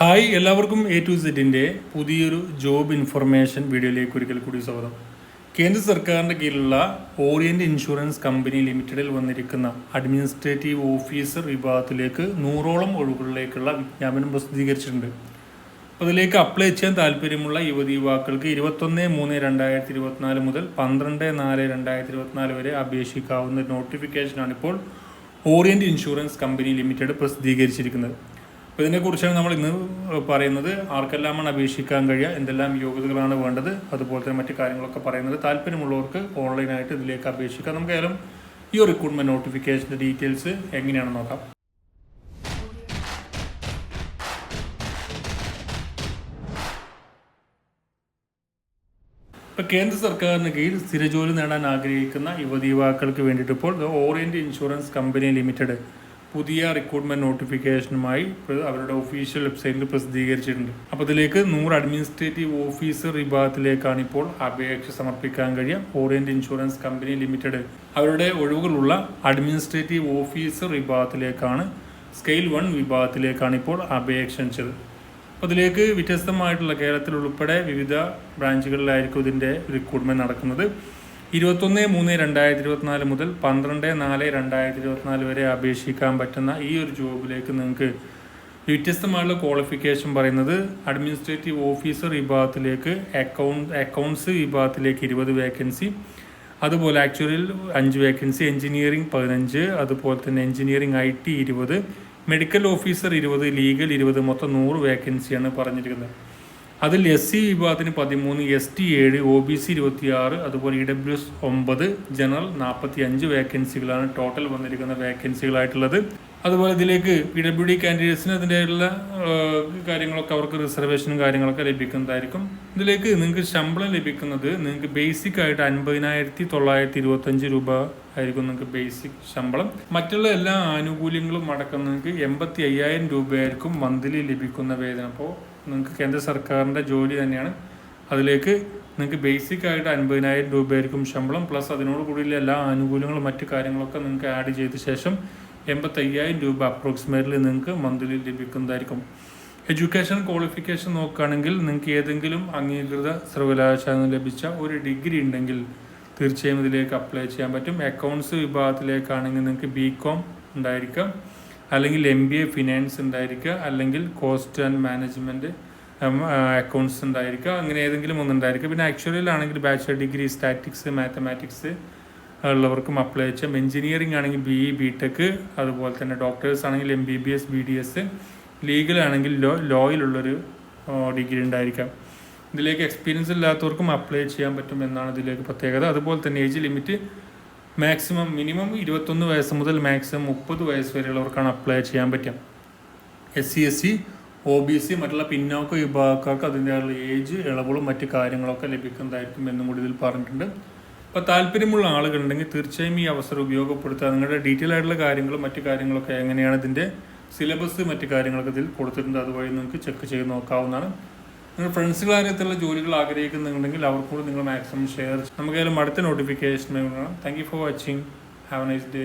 Hi എല്ലാവർക്കും A to സെറ്റിന്റെ പുതിയൊരു ജോബ് ഇൻഫർമേഷൻ വീഡിയോയിലേക്ക് ഒരിക്കൽ കൂടി സ്വാഗതം. കേന്ദ്ര സർക്കാരിന്റെ കീഴിലുള്ള ഓറിയന്റ് ഇൻഷുറൻസ് കമ്പനി ലിമിറ്റഡിൽ വന്നിരിക്കുന്ന അഡ്മിനിസ്ട്രേറ്റീവ് ഓഫീസർ വിഭാഗത്തിലേക്ക് നൂറോളം ഒഴിവുകളിലേക്കുള്ള വിജ്ഞാപനം പ്രസിദ്ധീകരിച്ചിട്ടുണ്ട്. അതിലേക്ക് അപ്ലൈ ചെയ്യാൻ താല്പര്യമുള്ള യുവതി യുവാക്കൾക്ക് ഇരുപത്തൊന്ന് മൂന്ന് രണ്ടായിരത്തി ഇരുപത്തിനാല് മുതൽ പന്ത്രണ്ട് നാല് രണ്ടായിരത്തി ഇരുപത്തിനാല് വരെ അപേക്ഷിക്കാവുന്ന നോട്ടിഫിക്കേഷനാണ് ഇപ്പോൾ ഓറിയന്റ് ഇൻഷുറൻസ് കമ്പനി ലിമിറ്റഡ് പ്രസിദ്ധീകരിച്ചിരിക്കുന്നത്. അപ്പോൾ ഇതിനെക്കുറിച്ചാണ് നമ്മൾ ഇന്ന് പറയുന്നത്. ആർക്കെല്ലാമാണ് അപേക്ഷിക്കാൻ കഴിയുക? എന്തെല്ലാം യോഗ്യതകളാണ് വേണ്ടത്? അതുപോലെ തന്നെ മറ്റു കാര്യങ്ങളൊക്കെ പറയുന്നത്. താല്പര്യമുള്ളവർക്ക് ഓൺലൈനായിട്ട് ഇതിലേക്ക് അപേക്ഷിക്കാം. നമുക്ക് ഏതായാലും ഈ റിക്രൂട്ട്മെന്റ് നോട്ടിഫിക്കേഷന്റെ ഡീറ്റെയിൽസ് എങ്ങനെയാണെന്ന് നോക്കാം. ഇപ്പോൾ കേന്ദ്ര സർക്കാരിന് കീഴിൽ സ്ഥിരജോലി നേടാൻ ആഗ്രഹിക്കുന്ന യുവതി യുവാക്കൾക്ക് വേണ്ടിയിട്ട് ഇപ്പോൾ ഓറിയന്റ് ഇൻഷുറൻസ് കമ്പനി ലിമിറ്റഡ് പുതിയ റിക്രൂട്ട്മെന്റ് നോട്ടിഫിക്കേഷനുമായി അവരുടെ ഒഫീഷ്യൽ വെബ്സൈറ്റിൽ പ്രസിദ്ധീകരിച്ചിട്ടുണ്ട്. അപ്പോൾ ഇതിലേക്ക് നൂറ് അഡ്മിനിസ്ട്രേറ്റീവ് ഓഫീസർ വിഭാഗത്തിലേക്കാണ് ഇപ്പോൾ അപേക്ഷ സമർപ്പിക്കാൻ കഴിയുക. ഓറിയന്റ് ഇൻഷുറൻസ് കമ്പനി ലിമിറ്റഡ് അവരുടെ ഒഴിവുകളുള്ള അഡ്മിനിസ്ട്രേറ്റീവ് ഓഫീസർ വിഭാഗത്തിലേക്കാണ് സ്കെയിൽ വൺ വിഭാഗത്തിലേക്കാണ് ഇപ്പോൾ അപേക്ഷ അയച്ചത് അപ്പോൾ ഇതിലേക്ക് വ്യത്യസ്തമായിട്ടുള്ള കേരളത്തിൽ ഉൾപ്പെടെ വിവിധ ബ്രാഞ്ചുകളിലായിരിക്കും ഇതിന്റെ റിക്രൂട്ട്മെന്റ് നടക്കുന്നത്. ഇരുപത്തൊന്ന് മൂന്ന് രണ്ടായിരത്തി ഇരുപത്തിനാല് മുതൽ പന്ത്രണ്ട് നാല് രണ്ടായിരത്തി ഇരുപത്തിനാല് വരെ അപേക്ഷിക്കാൻ പറ്റുന്ന ഈ ഒരു ജോബിലേക്ക് നിങ്ങൾക്ക് വ്യത്യസ്തമായുള്ള ക്വാളിഫിക്കേഷൻ പറയുന്നത് അഡ്മിനിസ്ട്രേറ്റീവ് ഓഫീസർ വിഭാഗത്തിലേക്ക് അക്കൗണ്ട് അക്കൗണ്ട്സ് വിഭാഗത്തിലേക്ക് ഇരുപത് വേക്കൻസി അതുപോലെ ആക്ച്വലിൽ അഞ്ച് വേക്കൻസി എഞ്ചിനീയറിംഗ് പതിനഞ്ച് അതുപോലെ തന്നെ എഞ്ചിനീയറിംഗ് ഐ ടി ഇരുപത് മെഡിക്കൽ ഓഫീസർ ഇരുപത് ലീഗൽ ഇരുപത് മൊത്തം നൂറ് വേക്കൻസിയാണ് പറഞ്ഞിരിക്കുന്നത്. അതിൽ എസ് സി വിഭാഗത്തിന് പതിമൂന്ന് എസ് ടി ഏഴ് ഒ ബി സി ഇരുപത്തിയാറ് അതുപോലെ ഇ ഡബ്ല്യു എസ് ഒമ്പത് ജനറൽ നാൽപ്പത്തി അഞ്ച് വേക്കൻസികളാണ് ടോട്ടൽ വന്നിരിക്കുന്ന വേക്കൻസികളായിട്ടുള്ളത് അതുപോലെ ഇതിലേക്ക് പി ഡബ്ല്യു ഡി കാൻഡിഡേറ്റ്സിന് അതിന്റെയുള്ള കാര്യങ്ങളൊക്കെ അവർക്ക് റിസർവേഷനും കാര്യങ്ങളൊക്കെ ലഭിക്കുന്നതായിരിക്കും. ഇതിലേക്ക് നിങ്ങൾക്ക് ശമ്പളം ലഭിക്കുന്നത് നിങ്ങൾക്ക് ബേസിക് ആയിട്ട് അൻപതിനായിരത്തി തൊള്ളായിരത്തി ഇരുപത്തഞ്ച് രൂപ ആയിരിക്കും നിങ്ങൾക്ക് ബേസിക് ശമ്പളം. മറ്റുള്ള എല്ലാ ആനുകൂല്യങ്ങളും അടക്കം നിങ്ങൾക്ക് എൺപത്തി അയ്യായിരം രൂപയായിരിക്കും മന്ത്ലി ലഭിക്കുന്ന വേതനം. അപ്പോൾ നിങ്ങൾക്ക് കേന്ദ്ര സർക്കാരിന്റെ ജോലി തന്നെയാണ്. അതിലേക്ക് നിങ്ങൾക്ക് ബേസിക് ആയിട്ട് അൻപതിനായിരം രൂപയായിരിക്കും ശമ്പളം. പ്ലസ് അതിനോട് കൂടിയുള്ള എല്ലാ ആനുകൂല്യങ്ങളും മറ്റു കാര്യങ്ങളൊക്കെ നിങ്ങൾക്ക് ആഡ് ചെയ്ത ശേഷം എൺപത്തയ്യായിരം രൂപ അപ്രോക്സിമേറ്റ്ലി നിങ്ങൾക്ക് മന്ത്ലി ലഭിക്കുന്നതായിരിക്കും. എഡ്യൂക്കേഷൻ ക്വാളിഫിക്കേഷൻ നോക്കുകയാണെങ്കിൽ നിങ്ങൾക്ക് ഏതെങ്കിലും അംഗീകൃത സർവകലാശാല ലഭിച്ച ഒരു ഡിഗ്രി ഉണ്ടെങ്കിൽ തീർച്ചയായും ഇതിലേക്ക് അപ്ലൈ ചെയ്യാൻ പറ്റും. അക്കൗണ്ട്സ് വിഭാഗത്തിലേക്കാണെങ്കിൽ നിങ്ങൾക്ക് ബി കോം ഉണ്ടായിരിക്കാം. അല്ലെങ്കിൽ എം ബി എ ഫിനാൻസ് ഉണ്ടായിരിക്കുക അല്ലെങ്കിൽ കോസ്റ്റ് ആൻഡ് മാനേജ്മെന്റ് അക്കൗണ്ട്സ് ഉണ്ടായിരിക്കുക അങ്ങനെ ഏതെങ്കിലും ഒന്നുണ്ടായിരിക്കുക പിന്നെ ആക്ച്വലിയിലാണെങ്കിൽ ബാച്ചുലർ ഡിഗ്രി സ്റ്റാറ്റിക്സ് മാത്തമാറ്റിക്സ് ഉള്ളവർക്കും അപ്ലൈ ചെയ്യാം. എഞ്ചിനീയറിംഗ് ആണെങ്കിൽ ബി ഇ ബി ടെക് അതുപോലെ തന്നെ ഡോക്ടേഴ്സ് ആണെങ്കിൽ M B B S B D S legal ആണെങ്കിൽ ലോ ലോയിലുള്ളൊരു ഡിഗ്രി ഉണ്ടായിരിക്കാം. ഇതിലേക്ക് എക്സ്പീരിയൻസ് ഇല്ലാത്തവർക്കും അപ്ലൈ ചെയ്യാൻ പറ്റും എന്നാണ് ഇതിലേക്ക് പ്രത്യേകത. അതുപോലെ തന്നെ ഏജ് ലിമിറ്റ് മാക്സിമം മിനിമം ഇരുപത്തൊന്ന് വയസ്സ് മുതൽ മാക്സിമം മുപ്പത് വയസ്സ് വരെയുള്ളവർക്കാണ് അപ്ലൈ ചെയ്യാൻ പറ്റുക. S C S C O B C മറ്റുള്ള പിന്നോക്ക വിഭാഗക്കാർക്ക് അതിന്റെയുള്ള ഏജ് ഇളവുകളും മറ്റു കാര്യങ്ങളൊക്കെ ലഭിക്കുന്നതായിരിക്കും എന്നും കൂടി ഇതിൽ പറഞ്ഞിട്ടുണ്ട്. അപ്പോൾ താല്പര്യമുള്ള ആളുകളുണ്ടെങ്കിൽ തീർച്ചയായും ഈ അവസരം ഉപയോഗപ്പെടുത്തുക. നിങ്ങളുടെ ഡീറ്റെയിൽ ആയിട്ടുള്ള കാര്യങ്ങളും മറ്റു കാര്യങ്ങളൊക്കെ എങ്ങനെയാണ് ഇതിന്റെ സിലബസ് മറ്റു കാര്യങ്ങളൊക്കെ ഇതിൽ കൊടുത്തിട്ടുണ്ട്. അതുവഴി നിങ്ങൾക്ക് ചെക്ക് ചെയ്ത് നോക്കാവുന്നതാണ്. നിങ്ങൾ ഫ്രണ്ട്സുകൾ കാര്യത്തിലുള്ള ജോലികൾ ആഗ്രഹിക്കുന്നുണ്ടെങ്കിൽ അവർക്കൂടെ നിങ്ങൾ മാക്സിമം ഷെയർ നമുക്ക് അടുത്ത notification thank you for watching have a nice day